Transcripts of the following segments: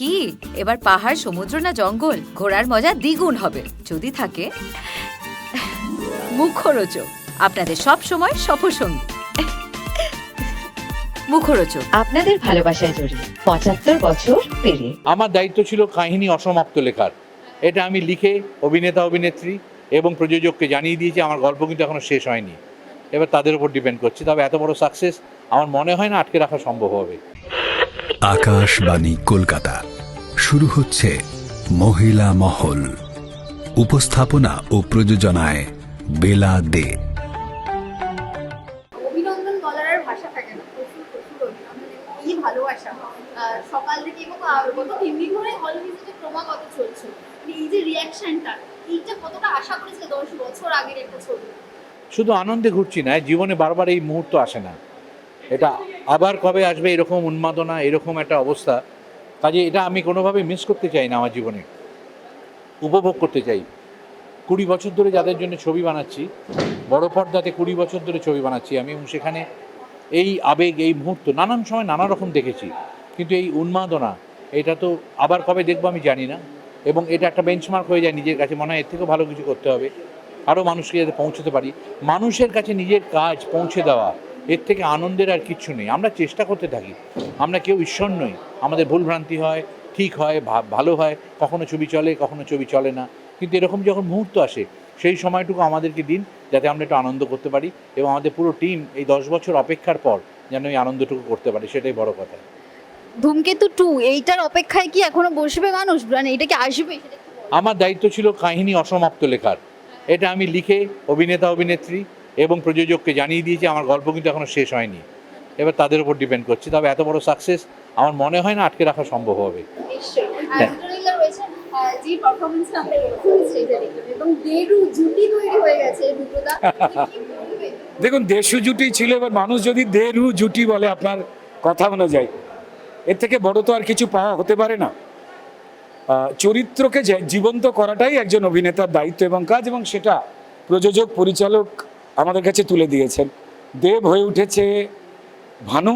কি? এবার পাহাড় সমুদ্র না জঙ্গল? ঘোরার মজা দ্বিগুণ হবে। যদি থাকে মুখরোচক। আপনাদের সব সময় সফরসঙ্গী। মুখরোচক। আপনাদের ভালোবাসায় জড়িয়ে পঁচাত্তর বছর পেরিয়ে। আমার দায়িত্ব ছিল কাহিনী অসমাপ্ত লেখার। এটা আমি লিখে অভিনেতা অভিনেত্রী এবং প্রযোজককে জানিয়ে দিয়েছি আমার গল্প কিন্তু এখনও শেষ হয়নি। এবার তাদের উপর ডিপেন্ড করছে। তবে এত বড় সাকসেস আমার মনে হয় না আটকে রাখা সম্ভব হবে। আকাশবাণী কলকাতা। শুরু হচ্ছে মহিলা মহল। উপস্থাপনা ও প্রযোজনায় বেলা দে। অভিনন্দন বলার আর ভাষা থাকে না প্রচুর প্রচুর অভিনন্দন। এবং এই ভালোবাসা? আহ, সকাল থেকে এবং আহ, গত তিন দিন ধরে হল ভিজিটে ক্রমাগত চলছে। মানে এই যে রিয়াকশনটা এইটা কতটা আশা করেছিল দশ বছর আগের একটা ছবি? শুধু আনন্দে ঘুরছি না জীবনে বারবার এই মুহূর্ত আসে না। এটা আবার কবে আসবে এরকম উন্মাদনা, এরকম একটা অবস্থা? কাজে এটা আমি কোনোভাবে মিস করতে চাই না আমার জীবনে। উপভোগ করতে চাই। কুড়ি বছর ধরে যাদের জন্য ছবি বানাচ্ছি, বড় পর্দাতে কুড়ি বছর ধরে ছবি বানাচ্ছি, আমি এবং সেখানে এই আবেগ, এই মুহূর্ত, নানান সময় নানা রকম দেখেছি। কিন্তু এই উন্মাদনা, এটা তো আবার কবে দেখব আমি জানি না। এবং এটা একটা বেঞ্চমার্ক হয়ে যায় নিজের কাছে, মনে হয় এর থেকেও ভালো কিছু করতে হবে। আরও মানুষকে যাতে পৌঁছতে পারি। মানুষের কাছে নিজের কাজ পৌঁছে দেওয়া এর থেকে আনন্দের আর কিচ্ছু নেই। আমরা চেষ্টা করতে থাকি। আমরা কেউ ঈশ্বর নই। আমাদের ভুলভ্রান্তি হয় ঠিক হয় ভালো হয় কখনো ছবি চলে কখনো ছবি চলে না। কিন্তু এরকম যখন মুহূর্ত আসে সেই সময়টুকু আমাদেরকে দিন যাতে আমরা একটু আনন্দ করতে পারি এবং আমাদের পুরো টিম এই দশ বছর অপেক্ষার পর যেন এই আনন্দটুকু করতে পারি সেটাই বড় কথা। ধূমকেতু টু এইটার অপেক্ষায় কি এখনও বসবে মানুষ? মানে এটা কি আসবে। আমার দায়িত্ব ছিল কাহিনী অসমাপ্ত লেখার। এটা আমি লিখে অভিনেতা অভিনেত্রী এবং প্রযোজককে জানিয়ে দিয়েছি আমার গল্প কিন্তু এখনও শেষ হয়নি। এবার তাদের উপর ডিপেন্ড করছি। তবে এত বড় সাকসেস আমার মনে হয় না আটকে রাখা সম্ভব হবে। হ্যাঁ। দেড়ু হয়ে দেখুন দেশু জুটি ছিল এবার মানুষ যদি দেরু জুটি বলে আপনার কথা অনুযায়ী এর থেকে বড় তো আর কিছু পাওয়া হতে পারে না। চরিত্রকে যে- জীবন্ত করাটাই একজন অভিনেতার দায়িত্ব এবং কাজ এবং সেটা প্রযোজক পরিচালক আমাদের কাছে তুলে দিয়েছেন। দেব হয়ে উঠেছে ভানু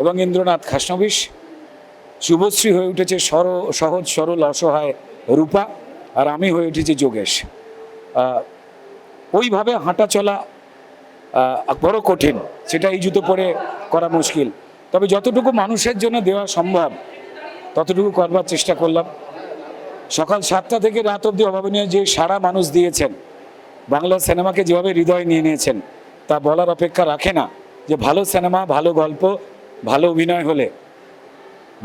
এবং ইন্দ্রনাথ খাসনবিশ। শুভশ্রী হয়ে উঠেছে সর, সহজ, সরল, অসহায় রূপা আর আমি হয়ে উঠেছি যোগেশ। ওইভাবে হাঁটা চলা বড় কঠিন, সেটা এই জুতো পরে করা মুশকিল। তবে যতটুকু মানুষের জন্য দেওয়া সম্ভব, ততটুকু করবার চেষ্টা করলাম। সকাল সাতটা থেকে রাত অবধি অভাবনীয় যে সারা মানুষ দিয়েছেন বাংলা সিনেমাকে যেভাবে হৃদয় নিয়ে নিয়েছেন তা বলার অপেক্ষা রাখে না যে ভালো সিনেমা ভালো গল্প ভালো অভিনয় হলে।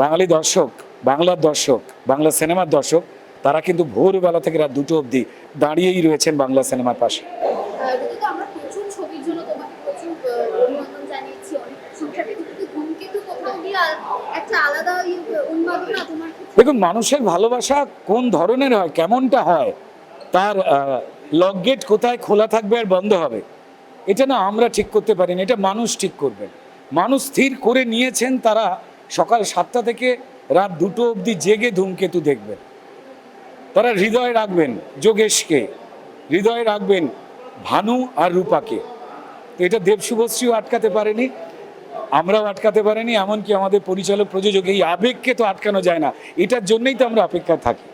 বাঙালি দর্শক বাংলার দর্শক বাংলা সিনেমার দর্শক তারা কিন্তু ভোরবেলা থেকে রাত দুটো অবধি দাঁড়িয়েই রয়েছেন বাংলা সিনেমার পাশে। ইয়ে, দেখুন মানুষের ভালোবাসা কোন ধরনের হয় কেমনটা হয় তার লক গেট কোথায় খোলা থাকবে আর বন্ধ হবে। এটা না আমরা ঠিক করতে পারি না এটা মানুষ ঠিক করবেন মানুষ স্থির করে নিয়েছেন তারা সকাল সাতটা থেকে রাত দুটো অবধি জেগে ধূমকেতু দেখবেন। তারা হৃদয় রাখবেন যোগেশকে, হৃদয়ে রাখবেন ভানু আর রূপাকে। তো এটা দেব শুভশ্রীও আটকাতে পারেনি, আমরাও আটকাতে পারিনি, এমনকি আমাদের পরিচালক প্রযোজক এই আবেগকে তো আটকানো যায় না। এটার জন্যই তো আমরা অপেক্ষায় থাকি।